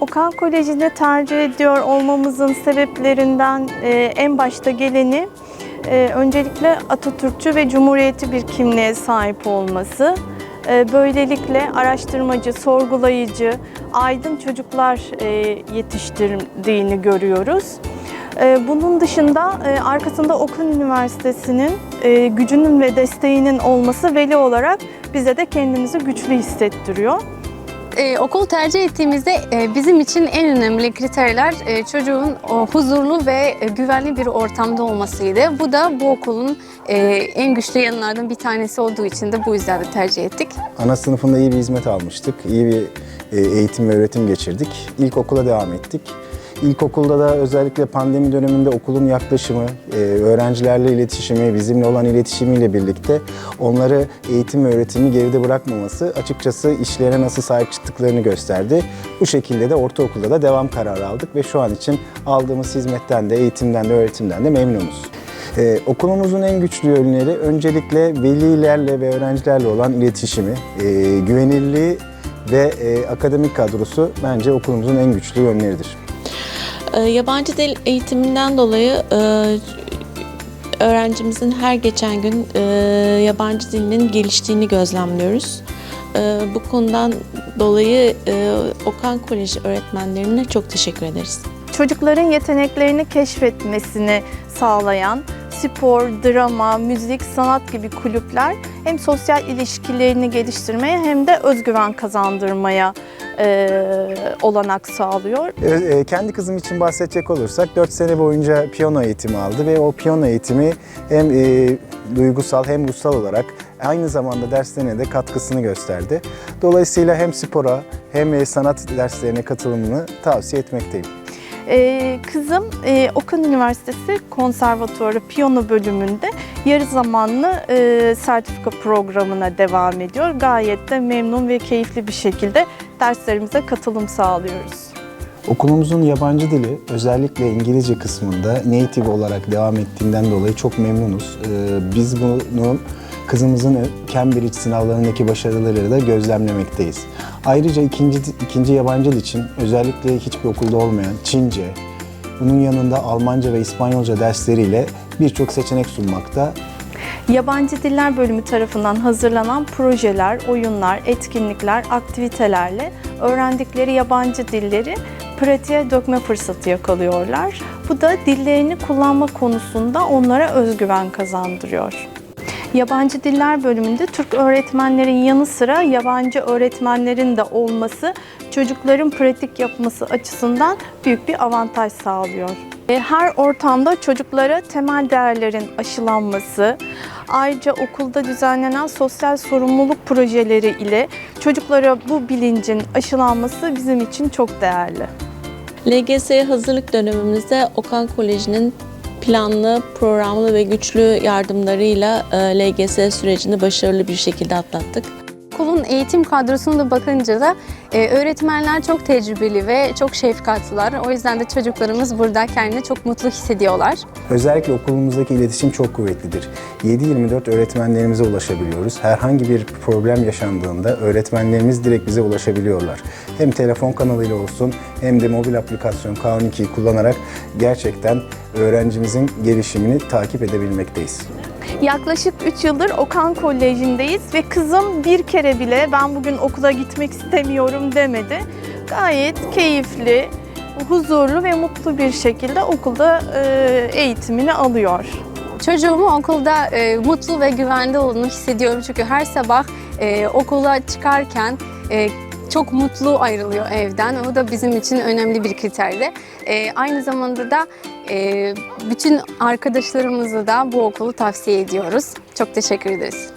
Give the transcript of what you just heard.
Okan Koleji'ni tercih ediyor olmamızın sebeplerinden e, en başta geleni e, öncelikle Atatürkçü ve Cumhuriyetçi bir kimliğe sahip olması. E, böylelikle araştırmacı, sorgulayıcı, aydın çocuklar yetiştirdiğini görüyoruz. Bunun dışında arkasında Okan Üniversitesi'nin gücünün ve desteğinin olması veli olarak bize de kendimizi güçlü hissettiriyor. Ee, okul tercih ettiğimizde e, bizim için en önemli kriterler e, çocuğun o, huzurlu ve e, güvenli bir ortamda olmasıydı. Bu da bu okulun e, en güçlü yanlardan bir tanesi olduğu için de bu yüzden de tercih ettik. Ana sınıfında iyi bir hizmet almıştık. iyi bir e, eğitim ve öğretim geçirdik. İlkokula devam ettik. İlkokulda da özellikle pandemi döneminde okulun yaklaşımı, e, öğrencilerle iletişimi, bizimle olan iletişimiyle birlikte onları eğitim ve öğretimi geride bırakmaması açıkçası işlerine nasıl sahip çıktıklarını gösterdi. Bu şekilde de ortaokulda da devam kararı aldık ve şu an için aldığımız hizmetten de, eğitimden de, öğretimden de memnunuz. Ee, okulumuzun en güçlü yönleri öncelikle velilerle ve öğrencilerle olan iletişimi, e, güvenilirliği ve e, akademik kadrosu bence okulumuzun en güçlü yönleridir. Ee, Yabancı dil eğitiminden dolayı e, öğrencimizin her geçen gün e, yabancı dilinin geliştiğini gözlemliyoruz. E, Bu konudan dolayı Okan Koleji öğretmenlerine çok teşekkür ederiz. çocukların yeteneklerini keşfetmesini sağlayan spor, drama, müzik, sanat gibi kulüpler hem sosyal ilişkilerini geliştirmeye hem de özgüven kazandırmaya e, olanak sağlıyor. E, kendi kızım için bahsedecek olursak 4 sene boyunca piyano eğitimi aldı ve o piyano eğitimi hem e, duygusal hem ruhsal olarak aynı zamanda derslerine de katkısını gösterdi. Dolayısıyla hem spora hem sanat derslerine katılımını tavsiye etmekteyim. Ee, kızım e, Okan Üniversitesi Konservatuarı Piyano bölümünde yarı zamanlı e, sertifika programına devam ediyor. Gayet de memnun ve keyifli bir şekilde derslerimize katılım sağlıyoruz. Okulumuzun yabancı dili özellikle İngilizce kısmında native olarak devam ettiğinden dolayı çok memnunuz. Ee, Biz bunu kızımızın Cambridge sınavlarındaki başarıları da gözlemlemekteyiz. Ayrıca ikinci, ikinci yabancı dil için özellikle hiçbir okulda olmayan Çince, bunun yanında Almanca ve İspanyolca dersleriyle birçok seçenek sunmakta. Yabancı Diller Bölümü tarafından hazırlanan projeler, oyunlar, etkinlikler, aktivitelerle öğrendikleri yabancı dilleri pratiğe dökme fırsatı yakalıyorlar. Bu da dillerini kullanma konusunda onlara özgüven kazandırıyor. Yabancı Diller bölümünde Türk öğretmenlerin yanı sıra yabancı öğretmenlerin de olması çocukların pratik yapması açısından büyük bir avantaj sağlıyor. E, Her ortamda çocuklara temel değerlerin aşılanması, ayrıca okulda düzenlenen sosyal sorumluluk projeleri ile çocuklara bu bilincin aşılanması bizim için çok değerli. LGS'ye hazırlık dönemimizde Okan Koleji'nin planlı, programlı ve güçlü yardımlarıyla e, LGS sürecini başarılı bir şekilde atlattık. Okulun eğitim kadrosuna da bakınca da e, öğretmenler çok tecrübeli ve çok şefkatliler. O yüzden de çocuklarımız burada kendini çok mutlu hissediyorlar. Özellikle okulumuzdaki iletişim çok kuvvetlidir. 7-24 öğretmenlerimize ulaşabiliyoruz. Herhangi bir problem yaşandığında öğretmenlerimiz direkt bize ulaşabiliyorlar. Hem telefon kanalıyla olsun hem de mobil aplikasyon K12'yi kullanarak gerçekten öğrencimizin gelişimini takip edebilmekteyiz. Yaklaşık 3 yıldır Okan Koleji'ndeyiz ve kızım bir kere bile ben bugün okula gitmek istemiyorum demedi. Gayet keyifli, huzurlu ve mutlu bir şekilde okulda e, eğitimini alıyor. Çocuğumu okulda e, mutlu ve güvende olduğunu hissediyorum. Çünkü her sabah e, okula çıkarken e, çok mutlu ayrılıyor evden. O da bizim için önemli bir kriterdi. E, aynı zamanda da e, bütün arkadaşlarımıza da bu okulu tavsiye ediyoruz. Çok teşekkür ederiz.